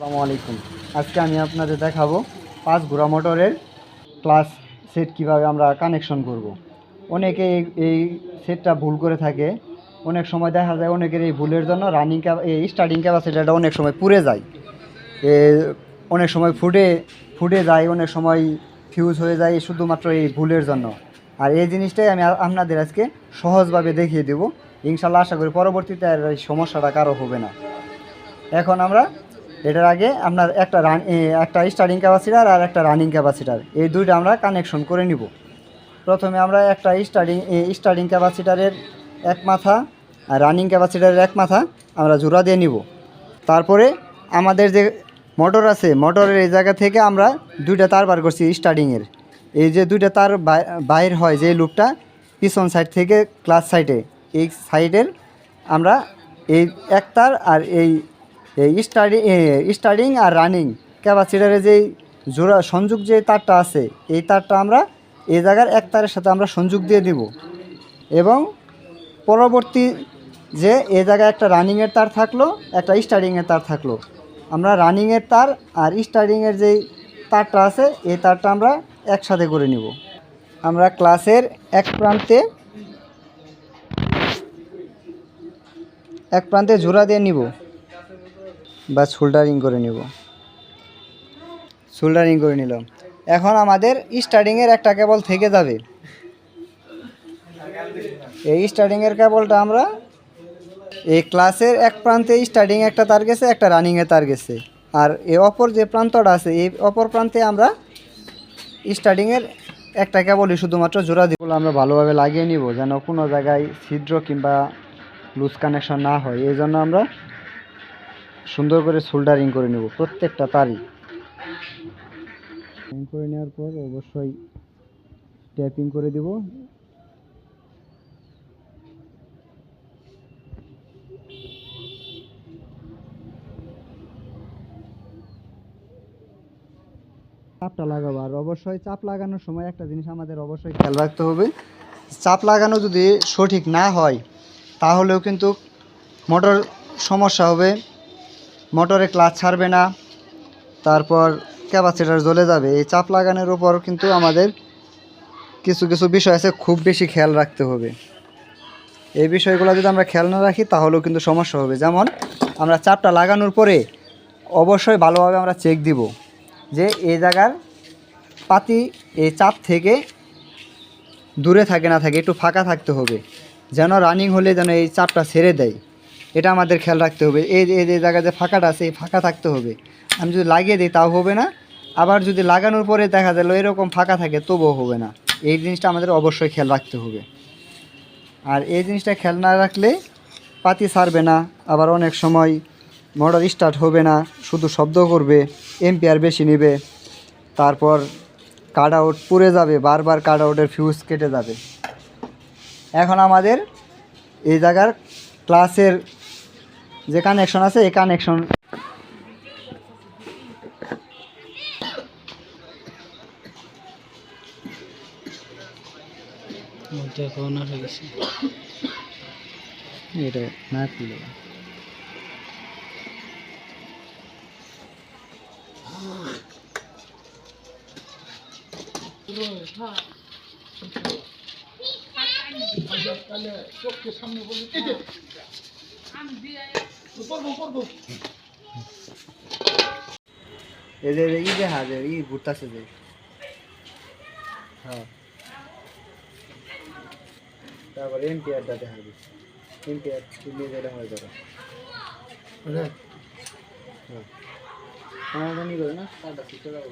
আসসালামু আলাইকুম। আজকে আমি আপনাদের দেখাবো পাঁচ ঘোড়া মোটরের ক্লাস সেট কীভাবে আমরা কানেকশন করব। অনেকে এই সেটটা ভুল করে থাকে। অনেক সময় দেখা যায় অনেকের এই ভুলের জন্য রানিং এই স্টার্টিং ক্যাপাসিটারটা অনেক সময় পুড়ে যায়। এ, অনেক সময় ফুটে ফুটে যায়, অনেক সময় ফিউজ হয়ে যায় শুধুমাত্র এই ভুলের জন্য। আর এই জিনিসটাই আমি আপনাদের আজকে সহজভাবে দেখিয়ে দেবো। ইনশাল্লাহ আশা করি পরবর্তীতে আর এই সমস্যাটা কারও হবে না। এখন আমরা এটার আগে আপনার একটা রান একটা স্টার্টিং ক্যাপাসিটার আর একটা রানিং ক্যাপাসিটার এই দুইটা আমরা কানেকশন করে নিব। প্রথমে আমরা একটা স্টার্টিং স্টার্টিং ক্যাপাসিটারের এক মাথা আর রানিং ক্যাপাসিটারের এক মাথা আমরা জোড়া দিয়ে নিব। তারপরে আমাদের যে মোটর আছে মোটরের এই জায়গা থেকে আমরা দুইটা তার বার করছি স্টার্টিংয়ের এই যে দুইটা তার বাইর হয় যে লুপটা পিছন সাইড থেকে ক্লাস সাইডে এই সাইডের আমরা এই এক তার আর এই এই স্টার্টিং স্টার্টিং আর রানিং ক্যাপাসিটারে যেই জোড়া সংযোগ যে তারটা আছে, এই তারটা আমরা এই জায়গার এক তারের সাথে আমরা সংযোগ দিয়ে দিব। এবং পরবর্তী যে এই জায়গায় একটা রানিংয়ের তার থাকল, একটা স্টার্টিংয়ের তার থাকল। আমরা রানিংয়ের তার আর স্টার্টিংয়ের যেই তারটা আছে, এই তারটা আমরা একসাথে করে নিব। আমরা ক্লাসের এক প্রান্তে এক প্রান্তে জোড়া দিয়ে নিব। বা সোল্ডারিং করে নিব। সোল্ডারিং করে নিলাম। এখন আমাদের স্টার্টিংয়ের একটা কেবল থেকে যাবে। এই স্টার্টিংয়ের কেবলটা আমরা এই ক্লাসের এক প্রান্তে স্টার্টিং একটা তার গেছে, একটা রানিংয়ে তার গেছে। আর এই অপর যে প্রান্তটা আছে, এই অপর প্রান্তে আমরা স্টার্টিংয়ের একটা কেবলই শুধুমাত্র জোড়া দিব আমরা ভালোভাবে লাগিয়ে নিব, যেন কোনো জায়গায় ছিদ্র কিংবা লুজ কানেকশন না হয়। এই জন্য আমরা সুন্দর করে সোল্ডারিং করে নেব প্রত্যেকটা তারই করে নেওয়ার পর অবশ্যই ট্যাপিং করে দিব। চাপটা লাগাবো, আর অবশ্যই চাপ লাগানোর সময় একটা জিনিস আমাদের অবশ্যই খেয়াল রাখতে হবে। চাপ লাগানো যদি সঠিক না হয়, তাহলেও কিন্তু মোটর সমস্যা হবে। মোটরে ক্লাচ ছাড়বে না, তারপর ক্যাপাসিটার জ্বলে যাবে। এই চাপ লাগানোর উপর কিন্তু আমাদের কিছু কিছু বিষয় আছে খুব বেশি খেয়াল রাখতে হবে। এই বিষয়গুলো যদি আমরা খেয়াল না রাখি, তাহলেও কিন্তু সমস্যা হবে। যেমন আমরা চাপটা লাগানোর পরে অবশ্যই ভালোভাবে আমরা চেক দিব যে এই জায়গার পাতি এই চাপ থেকে দূরে থাকে না থাকে, একটু ফাঁকা থাকতে হবে। যেন রানিং হলে যেন এই চাপটা ছেড়ে দেয়। এটা আমাদের খেয়াল রাখতে হবে। এই যে- জায়গায় যে ফাঁকাটা আছে, এই ফাঁকা থাকতে হবে। আমি যদি লাগিয়ে দিই তাও হবে না। আবার যদি লাগানোর পরে দেখা গেলো এরকম ফাঁকা থাকে, তবুও হবে না। এই জিনিসটা আমাদের অবশ্যই খেয়াল রাখতে হবে। আর এই জিনিসটা খেয়াল না রাখলে পাতি ছাড়বে না। আবার অনেক সময় মোটর স্টার্ট হবে না, শুধু শব্দ করবে এম্পিয়ার বেশি নেবে। তারপর কাট আউট পুড়ে যাবে, বারবার কাট আউটের ফিউজ কেটে যাবে। এখন আমাদের এই জায়গার ক্লাসের যে কানেকশন আছে এই কানেকশন না এটা না খুলে। এদের ই দেখা যায় ই ঘুরতেছে যে। হ্যাঁ। তারপর এম্পিয়ারটা দেখা যাবে এম্পিয়ার নিয়ে যেটা হয় ধরো হ্যাঁ। আমার জানি করে না? কাটা শিখে যাব।